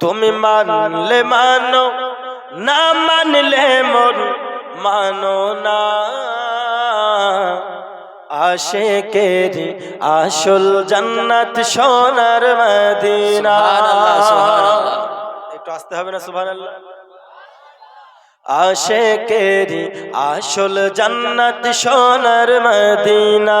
তুমি মানলে মানো না মানলে মন মানো না। আশেকেরি আসল জান্নাত সোনার মদিনা। একটু আসতে হবে না সুবহানাল্লাহ? আশেকেরি আসল জান্নাত সোনার মদিনা।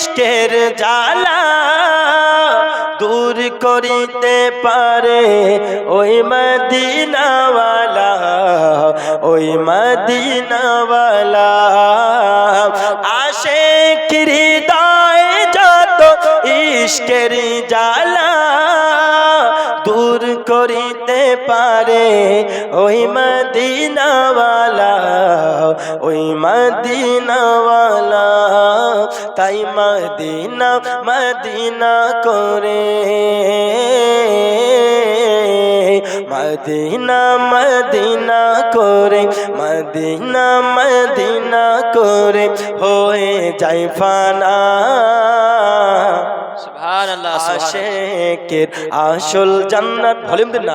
ইশকের জালা দূর করিতে পারে। ওই মদিনাওয়ালা ওই মদিনাওয়ালা। আশে হৃদয়ে যত ইশকের জালা দূর করিতে পারে। ওই মদিনাওয়ালা ওই মদিনাওয়ালা। তাই মদিনা মদিনা করে। মদিনা মদিনা করে মদিনা মদিনা করে। হয়ে যাই ফানা। আশেকের আসল জান্নাত ভলিউম দিন না।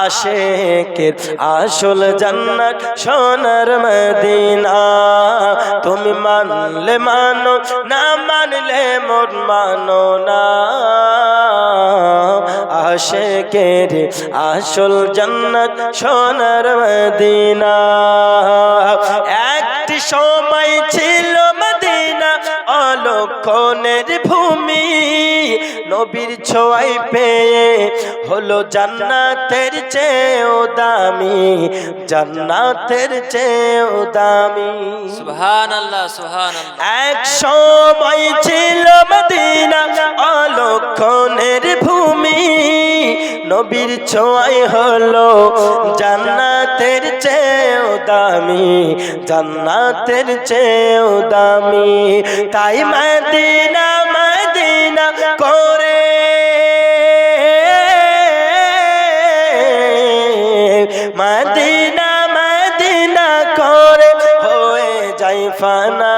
আশেকের আসল জান্নাত সোনার মদিনা। তুমি মানলে মানো না মানলে মোর মানো না। আশেকের আসল জান্নাত সোনার মদিনা। একটি সময় ছিল অলক্ষণের ভূমি নবীর ছোঁয়াই পেয়ে হলো জান্নাতের চেয়েও দামি জান্নাতের চেয়েও দামি। সুবহানাল্লাহ সুবহানাল্লাহ। এক সময় ছিল মদিনা অলক্ষণের ভূমি নবীর ছোঁয়াই হলো দামি জান্নাতের চেয়েও দামি। তাই মদিনা মদিনা করে। মদিনা মদিনা করে। হয়ে যাই ফানা।